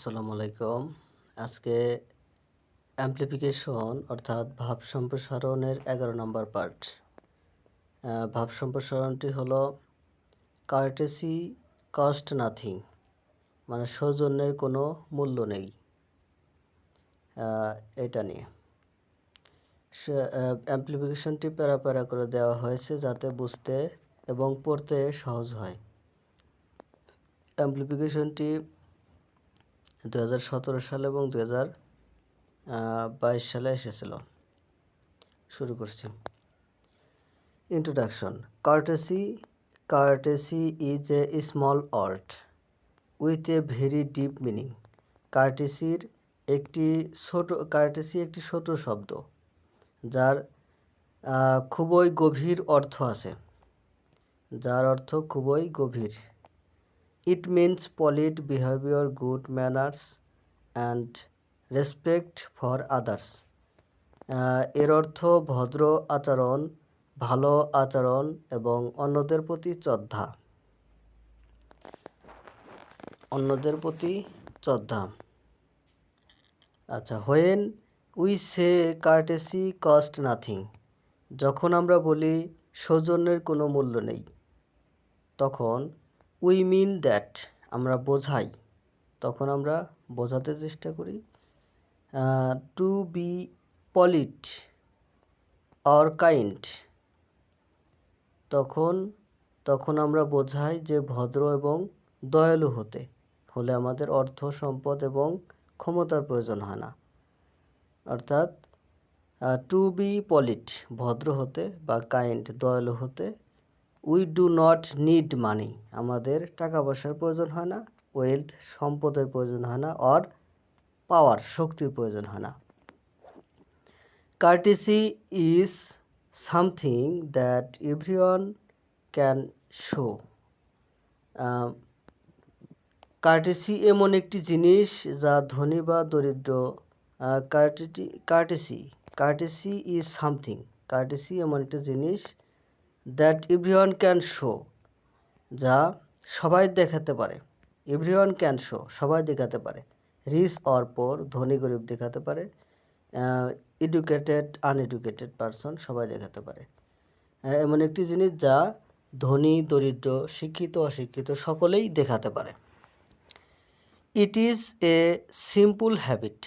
আসসালামু আলাইকুম। আজকে অ্যাম্প্লিফিকেশন অর্থাৎ ভাব সম্প্রসারণের এগারো নম্বর পার্ট ভাব সম্প্রসারণটি হলো কার্টেসি কস্ট নাথিং মানে সৌজন্যের কোনো মূল্য নেই। এটা নিয়ে। অ্যাম্প্লিফিকেশনটি প্যারা প্যারা করে দেওয়া হয়েছে যাতে বুঝতে এবং পড়তে সহজ হয়। অ্যাম্প্লিফিকেশনটি দু হাজার সতেরো সালে এবং দু হাজার বাইশ সালে এসেছিল। শুরু করছি। Introduction courtesy courtesy is a small art with a very deep meaning কার্টেসির একটি ছোট কার্টেসি একটি ছোট শব্দ, যার খুবই গভীর অর্থ আছে। যার অর্থ খুবই গভীর। It means polite behaviour good manners and respect for others এর অর্থ ভদ্র আচরণ, ভালো আচরণ এবং অন্যদের প্রতি শ্রদ্ধা। অন্যদের প্রতি শ্রদ্ধা। আচ্ছা when we say courtesy cost nothing যখন আমরা বলি সৌজন্যের কোনো মূল্য নেই, তখন উই মিন দ্যাট আমরা বোঝাই, তখন আমরা বোঝাতে চেষ্টা করি to be polite or kind তখন তখন আমরা বোঝাই যে ভদ্র এবং দয়ালু হতে, হলে আমাদের অর্থ, সম্পদ এবং ক্ষমতার প্রয়োজন হয় না। অর্থাৎ টু বি পলিট ভদ্র হতে বা কাইন্ড দয়ালু হতে we do not need money আমাদের টাকা পয়সার প্রয়োজন হয় না ওয়েলথ সম্পদের প্রয়োজন হয় না অর পাওয়ার শক্তির প্রয়োজন হয় না। Courtesy is something that everyone can show courtesy এমন একটি জিনিস যা ধনী বা দরিদ্র কার্টিটি courtesy courtesy is something courtesy এমন একটি জিনিস দ্যাট এভরিওয়ান ক্যান শো, যা সবাই দেখাতে পারে। এভরিওয়ান ক্যান শো, সবাই দেখাতে পারে। রিচ অর পোর, ধনী গরিব দেখাতে পারে। এডুকেটেড, আনএডুকেটেড পারসন, সবাই দেখাতে পারে। এমন একটি জিনিস যা ধনী, দরিদ্র, শিক্ষিত, অশিক্ষিত সকলেই দেখাতে পারে। It is a simple habit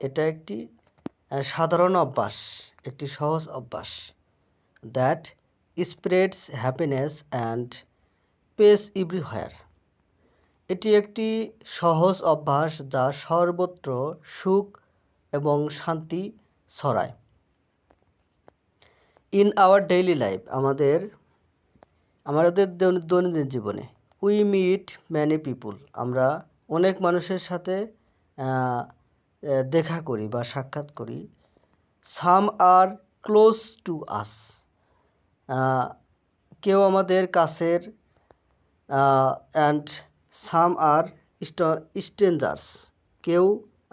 এটা একটি সাধারণ অভ্যাস, একটি সহজ অভ্যাস। That spreads happiness and peace everywhere এটি একটি সহজ অভ্যাস যা সর্বত্র সুখ এবং শান্তি ছড়ায়। ইন আওয়ার ডেইলি লাইফ, আমাদের আমাদের দৈনন্দিন জীবনে, উই মিট ম্যানি পিপুল। আমরা অনেক মানুষের সাথে দেখা করি বা সাক্ষাৎ করি। Some are close to us. কেউ আমাদের কাছের অ্যান্ড সাম আর স্টেঞ্জার্স কেউ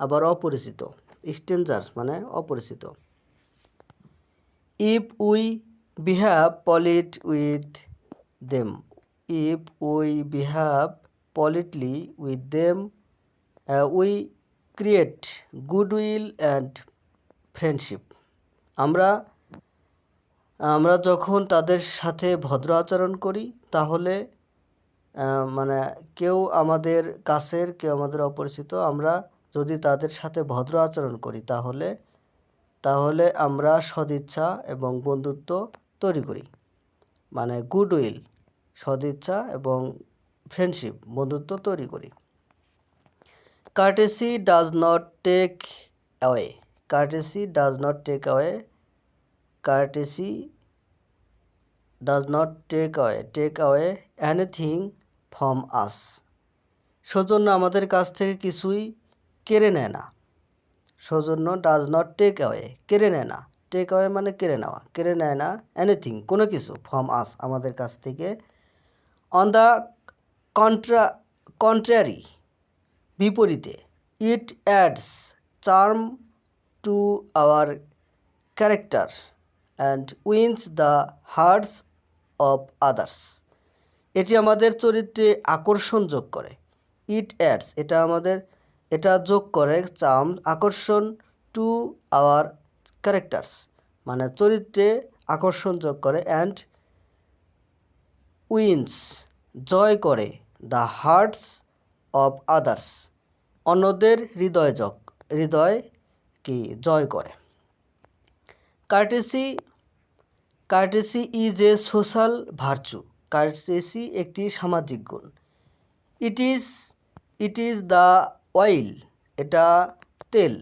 আবার অপরিচিত। স্টেঞ্জার্স মানে অপরিচিত। If we behave polite with them if we behave politely with them we create good will and friendship আমরা আমরা যখন তাদের সাথে ভদ্র আচরণ করি, তাহলে মানে কেউ আমাদের কাছের, কেউ আমাদের অপরিচিত, আমরা যদি তাদের সাথে ভদ্র আচরণ করি, তাহলে তাহলে আমরা সদিচ্ছা এবং বন্ধুত্ব তৈরি করি। মানে গুডউইল, সদিচ্ছা এবং ফ্রেন্ডশিপ, বন্ধুত্ব তৈরি করি। Courtesy does not take away, courtesy does not take away courtesy does not take away take away anything from us সৌজন্য আমাদের কাছ থেকে কিছুই কেড়ে নেয় না। সৌজন্য ডাজ নট টেক অ্যাওয়ে কেড়ে নেয় না। টেক অ্যাওয়ে মানে কেড়ে নেওয়া, কেড়ে নেয় না এনিথিং কোনো কিছু ফ্রম আস আমাদের কাছ থেকে। অন দ্য কন্ট্রা কন্ট্রারি বিপরীতে it adds charm to our character and wins the hearts of others এটি আমাদের চরিত্রে আকর্ষণ যোগ করে। ইট অ্যাডস এটা আমাদের, এটা যোগ করে চাম আকর্ষণ টু আওয়ার ক্যারেক্টার্স মানে চরিত্রে আকর্ষণ যোগ করে অ্যান্ড উইন্স জয় করে দ্য হার্টস অফ আদার্স অন্যদের হৃদয় যোগ, হৃদয় কি, জয় করে। Courtesy courtesy is a social virtue. Courtesy একটি সামাজিক গুণ। It is it is the oil. এটা তেল।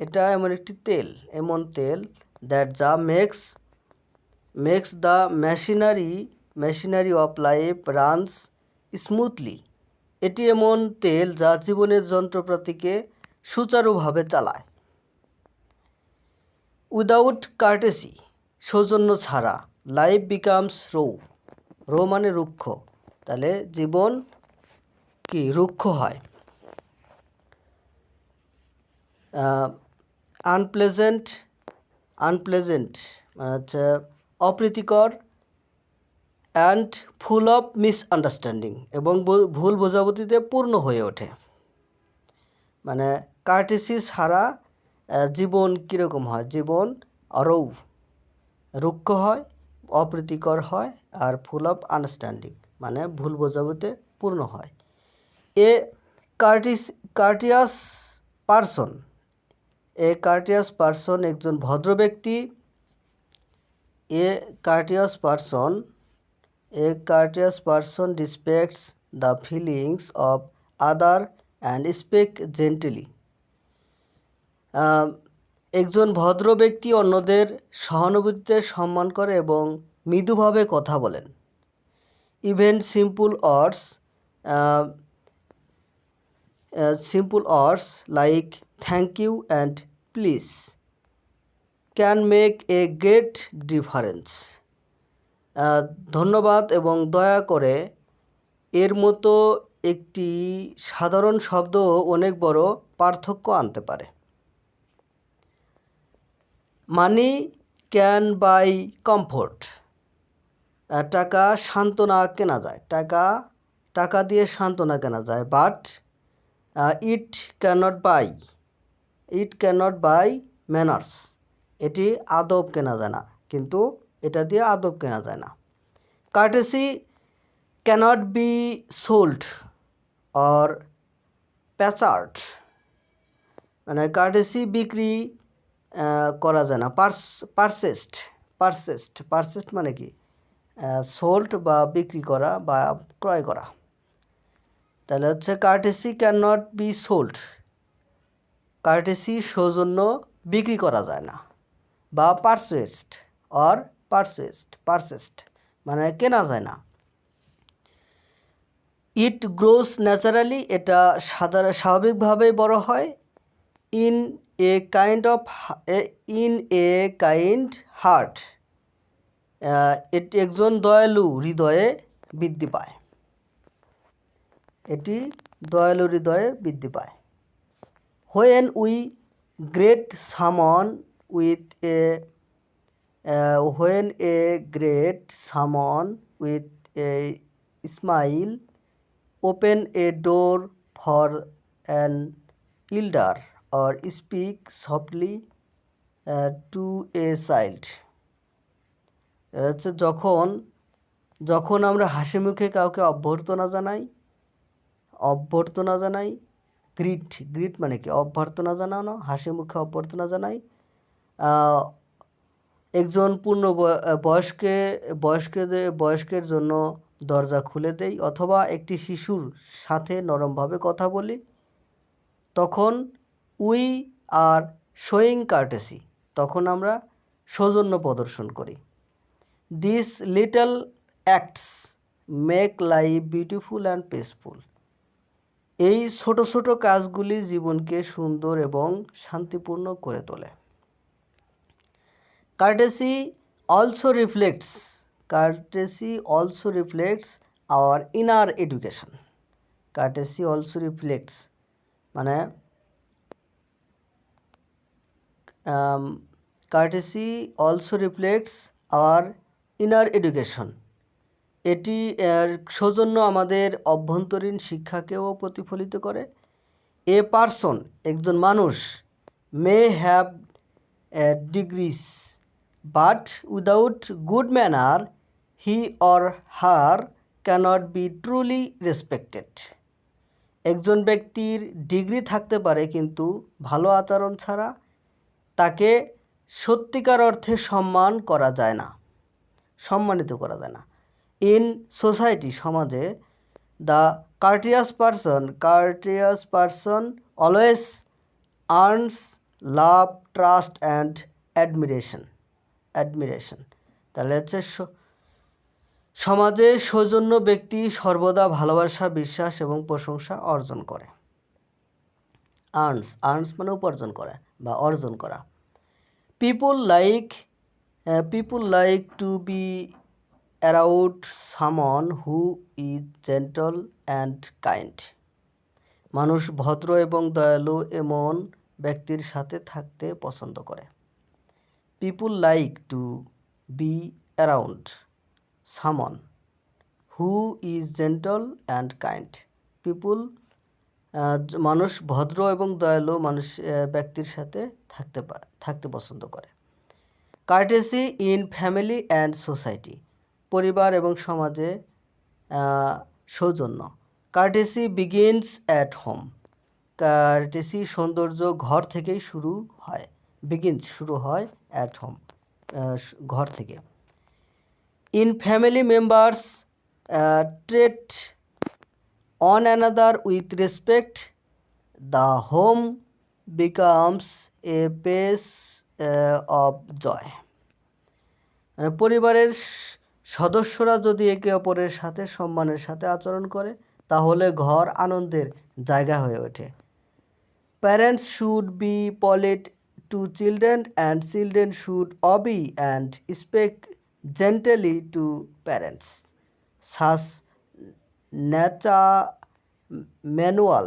এটা এমন একটি তেল। এমন তেল দ্যাট যা makes makes the machinery machinery of life runs smoothly এটি এমন তেল যা জীবনের যন্ত্রপাতিকে সুচারুভাবে চালায়। উইদাউট কার্টেসি, সৌজন্য ছাড়া, লাইফ বিকামস রো রো মানে রুক্ষ, তাহলে জীবন কি রুক্ষ হয়? আনপ্লেজেন্ট আনপ্লেজেন্ট মানে হচ্ছে অপ্রীতিকর অ্যান্ড ফুল অফ মিসআন্ডারস্ট্যান্ডিং এবং ভুল বোঝাবুঝিতে পূর্ণ হয়ে ওঠে। মানে কার্টেসি ছাড়া জীবন কীরকম হয়? জীবন অরৌ, রুক্ষ হয়, অপ্রীতিকর হয় আর ফুল অফ আন্ডারস্ট্যান্ডিং মানে ভুল বোঝাবুঝিতে পূর্ণ হয়। A courteous, courteous person, a courteous person একজন ভদ্র ব্যক্তি, a courteous person, a courteous person respects the feelings of other and speak gently একজন ভদ্র ব্যক্তি অন্যদের সহানুভূতিতে সম্মান করে এবং মৃদুভাবে কথা বলেন। Even simple words simple words like thank you and please can make a great difference. ধন্যবাদ এবং দয়া করে এর মতো একটি সাধারণ শব্দ অনেক বড় পার্থক্য আনতে পারে। Money can buy comfort. টাকা সান্ত্বনা কেনা যায়। টাকা টাকা দিয়ে সান্ত্বনা কেনা যায় but it cannot buy it cannot buy manners এটি আদব কেনা যায় না, কিন্তু এটা দিয়ে আদব কেনা যায় না। Courtesy cannot be sold or purchased মানে কার্টেসি বিক্রি করা যায় না। পার্স, পারসেস্ট পারসেস্ট পারসেস্ট মানে কি? সোল্ড বা বিক্রি করা বা ক্রয় করা। তাহলে হচ্ছে courtesy can not be sold. Courtesy সৌজন্য বিক্রি করা যায় না। বা পারসেস্ট, অর পারসেস্ট পারসেস্ট মানে কেনা যায় না। ইট গ্রোস ন্যাচারালি, এটা সাধারণ স্বাভাবিকভাবেই বড় হয়। In a kind of in a kind heart এটি একজন দয়ালু হৃদয়ে বৃদ্ধি পায়। এটি দয়ালু হৃদয়ে বৃদ্ধি পায়। When we greet someone with a when a greet someone with a smile open a door for an elder or speak softly to a child হচ্ছে যখন যখন আমরা হাসি মুখে কাউকে অভ্যর্থনা জানাই অভ্যর্থনা জানাই গ্রিট গ্রিট মানে কি? অভ্যর্থনা জানানো, হাসি মুখে অভ্যর্থনা জানাই। একজন পূর্ণ বয়- বয়স্কে, বয়স্কদের, বয়স্কের জন্য দরজা খুলে দেই, অথবা একটি শিশুর সাথে নরমভাবে কথা বলি। তখন উই আর শোয়িং কার্টেসি। তখন আমরা সৌজন্য প্রদর্শন করি। This little acts make life beautiful and peaceful এই ছোট ছোট কাজগুলি জীবনকে সুন্দর এবং শান্তিপূর্ণ করে তোলে। Courtesy also reflects courtesy also reflects our inner education courtesy also reflects মানে courtesy also reflects our inner education এটি সৌজন্য আমাদের অভ্যন্তরীণ শিক্ষাকেও প্রতিফলিত করে। এ পারসন একজন মানুষ may have degrees but without good manner he or her cannot be truly respected একজন ব্যক্তির ডিগ্রি থাকতে পারে, কিন্তু ভালো আচরণ ছাড়া তাকে সত্যিকার অর্থে সম্মান করা যায় না, সম্মানিত করা যায় না। ইন সোসাইটি সমাজে the courteous person courteous person always earns love trust and admiration admiration তাহলে হচ্ছে সমাজে সৌজন্য ব্যক্তি সর্বদা ভালোবাসা, বিশ্বাস এবং প্রশংসা অর্জন করে। আর্নস আর্নস মানে উপার্জন করা। বা অর্জন করা। People like people like to be around someone who is gentle and kind মানুষ ভদ্র এবং দয়ালু এমন ব্যক্তির সাথে থাকতে পছন্দ করে। People like to be around someone who is gentle and kind people মানুষ ভদ্র এবং দয়ালু মানুষ ব্যক্তির সাথে থাকতে থাকতে পছন্দ করে। Courtesy in family and society পরিবার এবং সমাজে সৌজন্য। Courtesy begins at home courtesy সৌন্দর্য ঘর থেকেই শুরু হয়। বিগিনস শুরু হয় অ্যাট হোম ঘর থেকে। In family members treat with respect the home becomes a place uh, of joy. মানে পরিবারের সদস্যরা যদি একে অপরের সাথে সম্মানের সাথে আচরণ করে তাহলে ঘর আনন্দের জায়গা হয়ে ওঠে। Parents should be polite to children and children should obey and speak gently to parents such ন্যাচা manual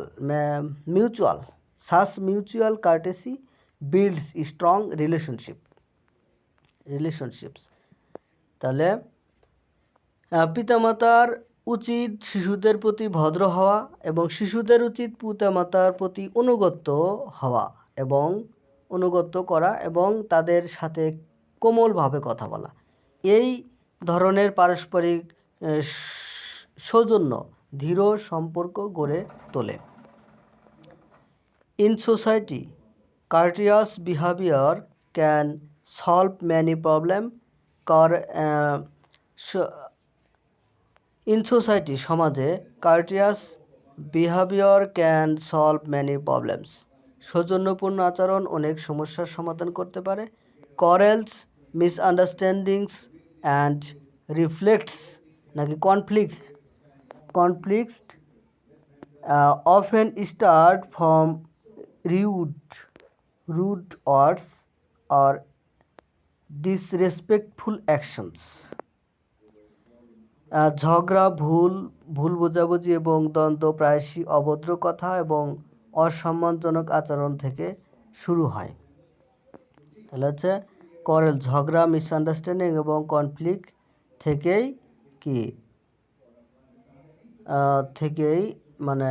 mutual, such mutual courtesy builds strong relationship, relationships. তাহলে পিতামাতার উচিত শিশুদের প্রতি ভদ্র হওয়া এবং শিশুদের উচিত পিতামাতার প্রতি অনুগত হওয়া এবং অনুগত করা এবং তাদের সাথে কোমলভাবে কথা বলা। এই ধরনের পারস্পরিক সৌজন্য দৃঢ় সম্পর্ক গড়ে তোলে। In society courteous behaviour can solve many problem car in society সমাজে courteous behaviour can solve many problems সৌজন্যপূর্ণ আচরণ অনেক সমস্যার সমাধান করতে পারে। করেলস মিসআন্ডারস্ট্যান্ডিংস অ্যান্ড রিফ্লেক্টস নাকি conflicts conflicts uh, often start from rude, words or disrespectful actions. Ah, ঝগড়া ভুল ভুল বোঝাবুঝি এবং দ্বন্দ্ব প্রায়শই অভদ্র কথা এবং অসম্মানজনক আচরণ থেকে শুরু হয় তাহলে হচ্ছে করেল ঝগড়া মিসআন্ডারস্ট্যান্ডিং এবং কনফ্লিক্ট থেকেই কি থেকেই মানে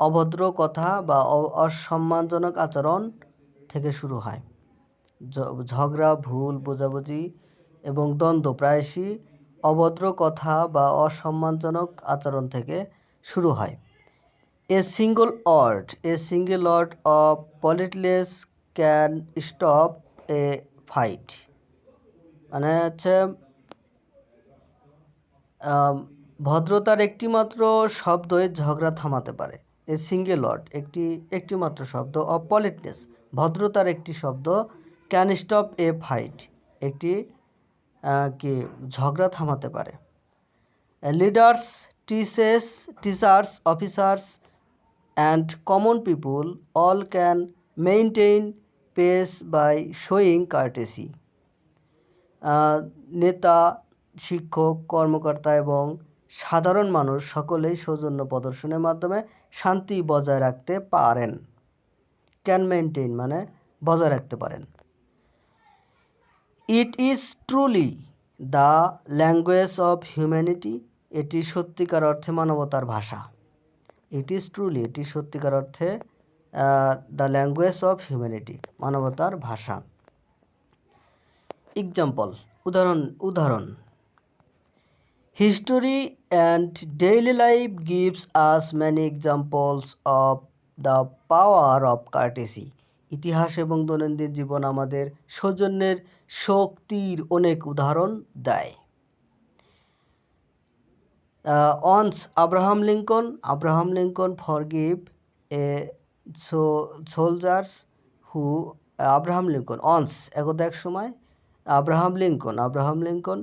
অভদ্র কথা বা অসম্মানজনক আচরণ থেকে শুরু হয়। ঝগড়া, ভুল, বোঝাবুঝি এবং দ্বন্দ্ব প্রায়শই অভদ্র কথা বা অসম্মানজনক আচরণ থেকে শুরু হয়। A single word a single word of politeness can stop a fight. মানে হচ্ছে ভদ্রতার একটিমাত্র শব্দই ঝগড়া থামাতে পারে। এ সিঙ্গেল ওয়ার্ড একটি, একটিমাত্র শব্দ অফ পলিটনেস ভদ্রতার একটি শব্দ ক্যান স্টপ এ ফাইট একটি কি, ঝগড়া থামাতে পারে। Leaders teaches teachers officers and common people all can maintain peace by showing courtesy নেতা, শিক্ষক, কর্মকর্তা এবং সাধারণ মানুষ সকলেই সৌজন্য প্রদর্শনের মাধ্যমে শান্তি বজায় রাখতে পারেন। ক্যান মেনটেন মানে বজায় রাখতে পারেন। It is truly the language of humanity এটি সত্যিকার অর্থে মানবতার ভাষা। ইট ইজ ট্রুলি এটি সত্যিকার অর্থে দ্য ল্যাঙ্গুয়েজ অফ হিউম্যানিটি মানবতার ভাষা। এক্সাম্পল উদাহরণ উদাহরণ। History and daily life gives us many examples of the power of courtesy ইতিহাস এবং দৈনন্দিন জীবন আমাদের সৌজন্যের শক্তির অনেক উদাহরণ দেয়। Once Abraham Lincoln Abraham Lincoln forgive a soldiers who Abraham Lincoln, once, একদা এক সময় Abraham Lincoln Abraham Lincoln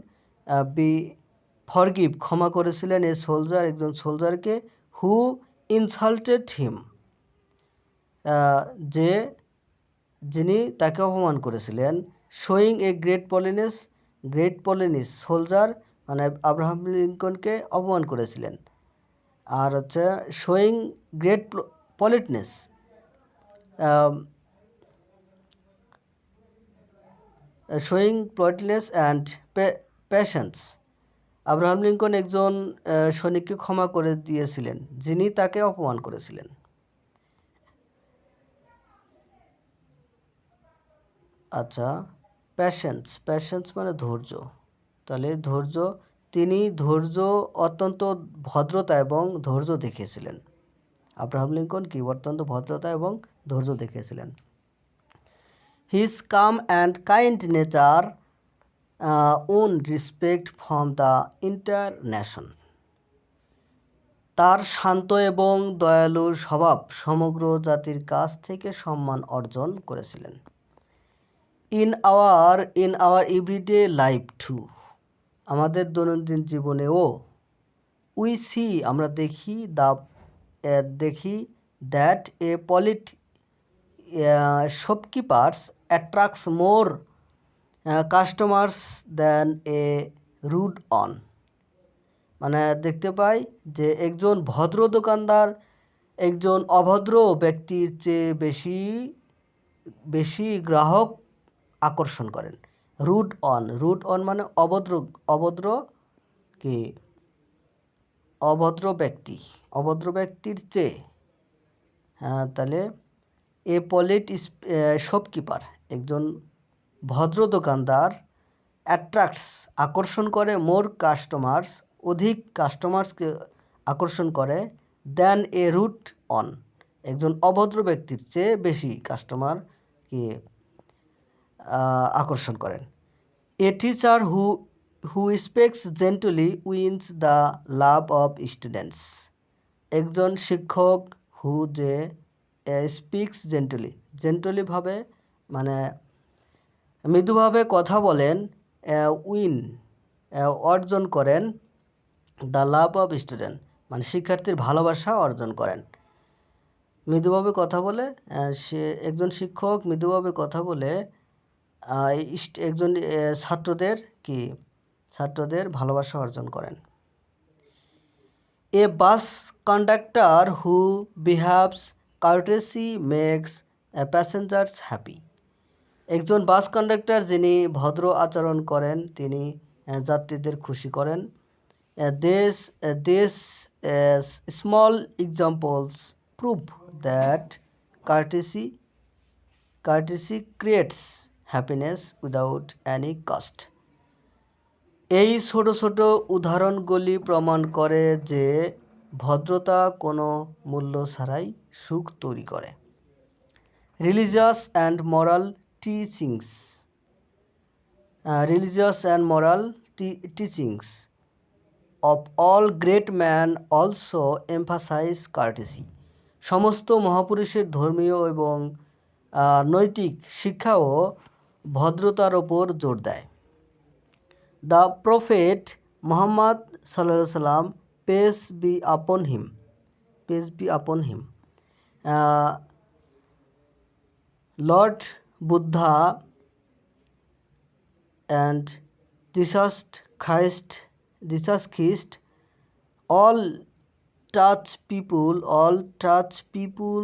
be forgive ক্ষমা করেছিলেন এ সোলজার একজন সোলজারকে হু ইনসাল্টেড হিম যে, যিনি তাকে অপমান করেছিলেন। Showing a great politeness great politeness soldier মানে আব্রাহাম লিঙ্কনকে অপমান করেছিলেন। আর হচ্ছে showing great politeness showing politeness and patience Abraham Lincoln একজন সৈনিককে ক্ষমা করে দিয়েছিলেন, যিনি তাকে অপমান করেছিলেন। আচ্ছা প্যাশেন্স প্যাশেন্স মানে ধৈর্য। তাহলে ধৈর্য, তিনি ধৈর্য অত্যন্ত ভদ্রতা এবং ধৈর্য দেখিয়েছিলেন। আব্রাহাম লিঙ্কন কি? অত্যন্ত ভদ্রতা এবং ধৈর্য দেখিয়েছিলেন। His calm and kind nature won respect from the international তার শান্ত এবং দয়ালু স্বভাব সমগ্র জাতির কাছ থেকে সম্মান অর্জন করেছিলেন। In our in our everyday life to আমাদের দৈনন্দিন জীবনেও উই সি আমরা দেখি দ্য দেখি that a polite shopkeepers attracts more customers then a rude one মানে দেখতে পাই যে একজন ভদ্র দোকানদার একজন অভদ্র ব্যক্তির চেয়ে বেশি বেশি গ্রাহক আকর্ষণ করেন। রুট অন রুট অন মানে অভদ্র অভদ্র কি? অভদ্র ব্যক্তি, অভদ্র ব্যক্তির চেয়ে। হ্যাঁ তাহলে এ পলিট শপকিপার একজন ভদ্র দোকানদার অ্যাট্রাক্টস আকর্ষণ করে মোর কাস্টমার্স অধিক কাস্টমার্সকে আকর্ষণ করে দেন এ রুট অন একজন অভদ্র ব্যক্তির চেয়ে বেশি কাস্টমারকে আকর্ষণ করেন। A teacher who who speaks gently wins the love of students একজন শিক্ষক হু যে স্পিক্স জেন্টলি জেন্টলিভাবে মানে মৃদুভাবে কথা বলেন উইন অর্জন করেন, দ্য লাভ অফ স্টুডেন্ট মানে শিক্ষার্থীর ভালোবাসা অর্জন করেন। মৃদুভাবে কথা বলে সে একজন শিক্ষক মৃদুভাবে কথা বলে একজন ছাত্রদের কি? ছাত্রদের ভালোবাসা অর্জন করেন। A bus conductor who behaves courtesy makes passengers happy. একজন বাস কন্ডাক্টর যিনি ভদ্র আচরণ করেন, তিনি যাত্রীদের খুশি করেন। দেশ দেশ small examples prove that courtesy courtesy creates happiness without any cost এই ছোট ছোট উদাহরণগুলি প্রমাণ করে যে ভদ্রতা কোনো মূল্য ছাড়াই সুখ তৈরি করে। Religious and moral teachings religious and moral teachings of all great man also emphasise courtesy সমস্ত মহাপুরুষের ধর্মীয় এবং নৈতিক শিক্ষাও ভদ্রতার ওপর জোর দেয়। দ্য প্রফেট মোহাম্মদ সাল্লাহ সাল্লাম পেস বি আপন him peace be upon him lord Buddha and Jesus Christ Jesus Christ all touch people all touch people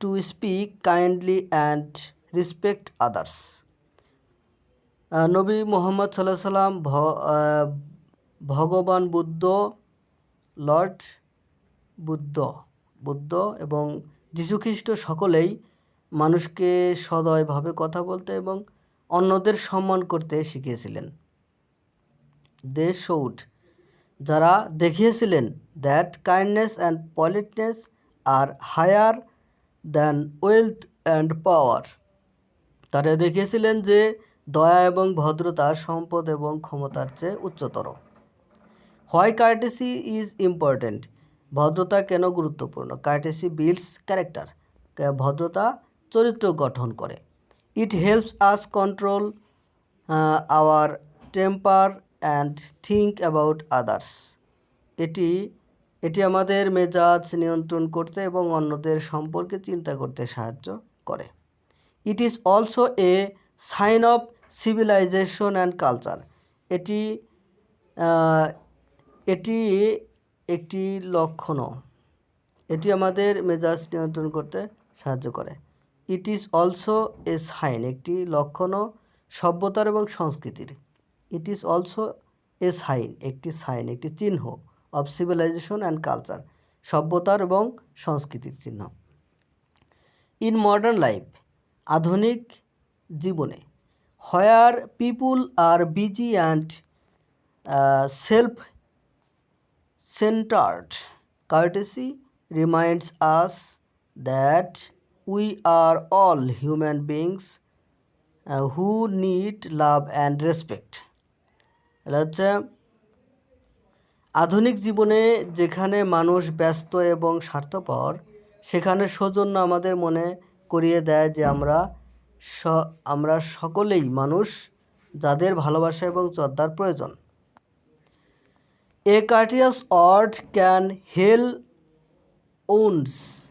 to speak kindly and respect others নবী মোহাম্মদ সাল্লাহ সাল্লাম ভগবান বুদ্ধ, লর্ড বুদ্ধ বুদ্ধ এবং যীশুখ্রিস্ট সকলেই মানুষকে সদয়ভাবে কথা বলতে এবং অন্যদের সম্মান করতে শিখিয়েছিলেন। দে শৌড যারা দেখিয়েছিলেন that kindness and politeness are higher than wealth and power তারা দেখিয়েছিলেন যে দয়া এবং ভদ্রতা, সম্পদ এবং ক্ষমতার চেয়ে উচ্চতর। হোয়াই কার্টেসি ইজ ইম্পর্ট্যান্ট ভদ্রতা কেন গুরুত্বপূর্ণ? কার্টেসি বিল্ডস ক্যারেক্টার ভদ্রতা চরিত্র গঠন করে। It helps us control our temper and think about others এটি এটি আমাদের মেজাজ নিয়ন্ত্রণ করতে এবং অন্যদের সম্পর্কে চিন্তা করতে সাহায্য করে। It is also a sign of civilisation and culture এটি এটি একটি লক্ষণও এটি আমাদের মেজাজ নিয়ন্ত্রণ করতে সাহায্য করে। It is also a sign একটি লক্ষণও সভ্যতার এবং সংস্কৃতির it is also a sign একটি সাইন একটি চিহ্ন অফ সিভিলাইজেশন অ্যান্ড কালচার সভ্যতার এবং সংস্কৃতির চিহ্ন ইন মডার্ন লাইফ আধুনিক জীবনে where people are busy and self centered. Courtesy reminds us that we are all human beings who need love and respect এটা হচ্ছে আধুনিক জীবনে যেখানে মানুষ ব্যস্ত এবং স্বার্থপর, সেখানে সৌজন্য আমাদের মনে করিয়ে দেয় যে আমরা স, আমরা সকলেই মানুষ যাদের ভালোবাসা এবং শ্রদ্ধার প্রয়োজন a courteous word can heal wounds.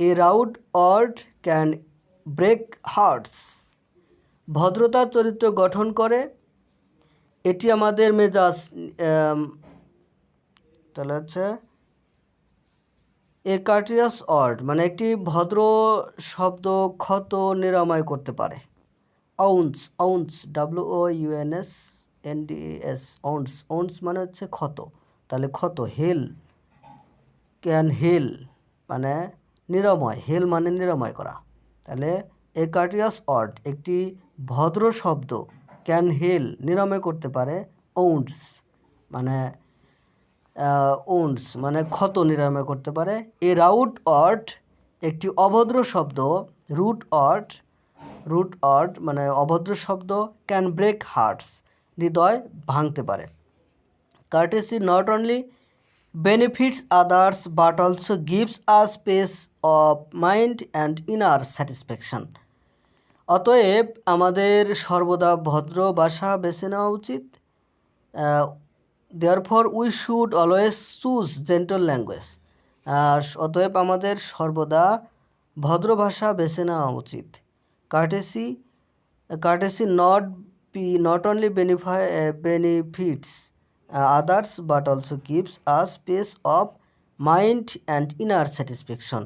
A rude word can break hearts. ভদ্রতা চরিত্র গঠন করে। এটি আমাদের মেজাজ তাহলে হচ্ছে এ কার্টিয়াস ওয়ার্ড মানে একটি ভদ্র শব্দ ক্ষত নিরাময় করতে পারে। Wounds wounds W O U N S N D S wounds wounds মানে হচ্ছে ক্ষত। তাহলে ক্ষত, হেল, ক্যান হেল মানে নিরাময়, হেল মানে নিরাময় করা। তাহলে এ কার্টিয়াস ওয়ার্ড একটি ভদ্র শব্দ ক্যান হেল নিরাময় করতে পারে ওন্ডস মানে ওন্ডস মানে ক্ষত নিরাময় করতে পারে। এ রাউট অর্ড একটি অভদ্র শব্দ, রুট অর্ড রুট অর্ড মানে অভদ্র শব্দ ক্যান ব্রেক হার্টস হৃদয় ভাঙতে পারে। courtesy not only benefits, others, but also gives us peace of mind and inner satisfaction. অতএব, আমাদের সর্বদা ভদ্র ভাষা বেছে নেওয়া উচিত। Therefore we should always choose gentle language আর অতএব, আমাদের সর্বদা ভদ্র ভাষা বেছে নেওয়া উচিত। Courtesy courtesy not be not only benefit benefits uh, others but also gives us peace of mind and inner satisfaction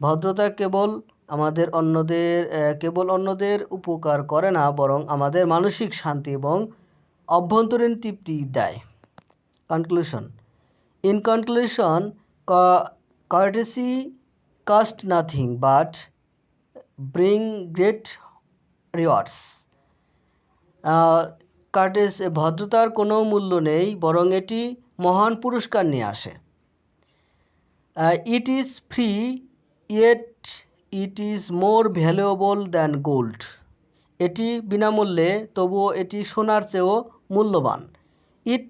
ভদ্রতা কেবল আমাদের অন্যদের কেবল অন্যদের উপকার করে না বরং আমাদের মানসিক শান্তি এবং অভ্যন্তরীণ তৃপ্তি দেয় conclusion in conclusion courtesy cost nothing but bring great rewards courtesy ভদ্রতার কোনো মূল্য নেই, বরং এটি মহান পুরস্কার নিয়ে আসে। It is free yet it is more valuable than gold এটি বিনামূল্যে, তবুও এটি সোনার চেয়েও মূল্যবান। It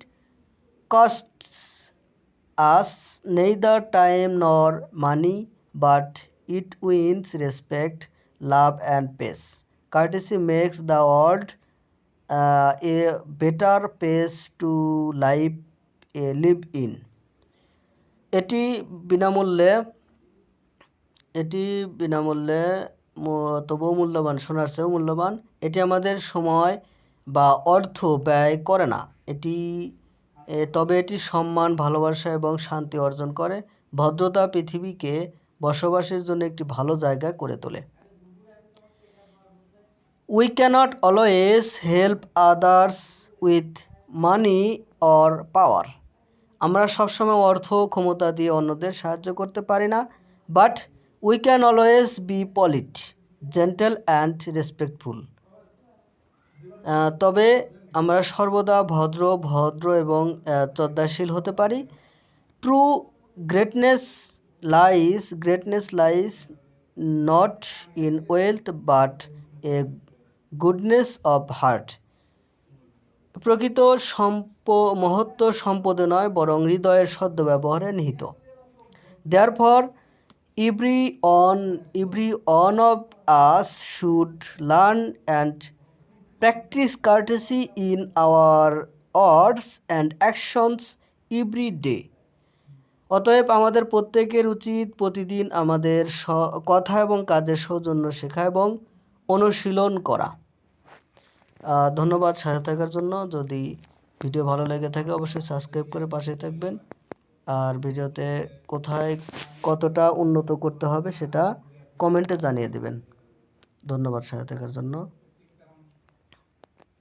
costs us neither time nor money but it wins respect love and peace courtesy makes the world a better place to life a live in এটি বিনামূল্যে এটি বিনামূল্যে তবুও মূল্যবান সোনার চেয়েও মূল্যবান। এটি আমাদের সময় বা অর্থ ব্যয় করে না। এটি তবে এটি সম্মান, ভালোবাসা এবং শান্তি অর্জন করে। ভদ্রতা পৃথিবীকে বসবাসের জন্য একটি ভালো জায়গা করে তোলে। We cannot always help others with money or power আমরা সবসময় অর্থ, ক্ষমতা দিয়ে অন্যদের সাহায্য করতে পারি না but we can always be polite gentle and respectful তবে আমরা সর্বদা ভদ্র ভদ্র এবং শ্রদ্ধাশীল হতে পারি। True greatness lies greatness lies not in wealth but a goodness of heart প্রকৃত সম্প, মহত্ব সম্পদে নয়, বরং হৃদয়ের সদ্য ব্যবহারে নিহিত। Therefore every one every one of us should learn and practise courtesy in our words and actions every day অতএব আমাদের প্রত্যেকের উচিত প্রতিদিন আমাদের কথা এবং কাজের সৌজন্য শেখা এবং অনুশীলন করা। ধন্যবাদ সাথে থাকার জন্য। যদি ভিডিও ভালো লেগে থাকে, অবশ্যই সাবস্ক্রাইব করে পাশে থাকবেন। আর ভিডিওতে কোথায় কতটা উন্নত করতে হবে, সেটা কমেন্টে জানিয়ে দেবেন। ধন্যবাদ সাথে থাকার জন্য।